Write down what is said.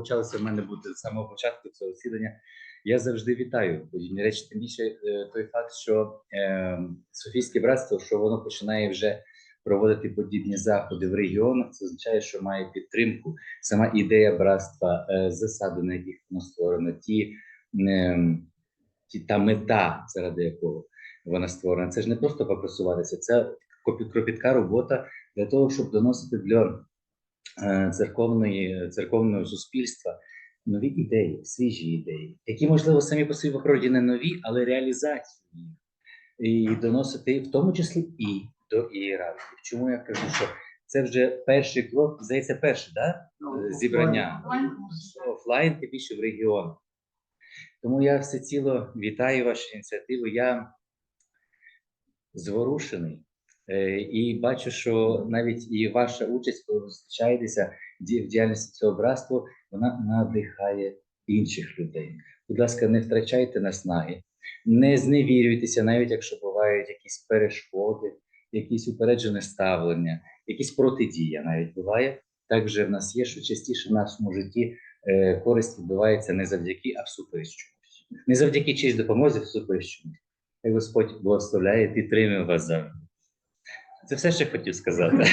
почалося в мене бути з самого початку цього засідання. Я завжди вітаю. І, речі, тим більше е, той факт, що е, Софійське братство, що воно починає вже проводити подібні заходи в регіонах, це означає, що має підтримку. Сама ідея братства, е, засади, на яких воно створено, ті, е, ті та мета, заради якого вона створена. Це ж не просто попрасуватися, це кропітка робота для того, щоб доносити для церковної, церковного суспільства нові ідеї, свіжі ідеї, які, можливо, самі по собі в природі не нові, але реалізацію їх. І доносити в тому числі і до ієрархів. Чому я кажу, що це вже перший крок, здається, перший, да? е, зібрання офлайн, тим більше в регіонах. Тому я всеціло вітаю вашу ініціативу. Я зворушений і бачу, що навіть і ваша участь, коли ви зустрічаєтеся в діяльності цього братства, вона надихає інших людей. Будь ласка, не втрачайте наснаги, не зневірюйтеся, навіть якщо бувають якісь перешкоди, якісь упереджене ставлення, якісь протидія навіть буває. Так же в нас є, що частіше в нашому житті е, користь відбувається не завдяки, а всупереч. Не завдяки чиїсь допомозі, а всупереч. Хай Господь благословляє, підтримує вас завжди. Це все, що хотів сказати.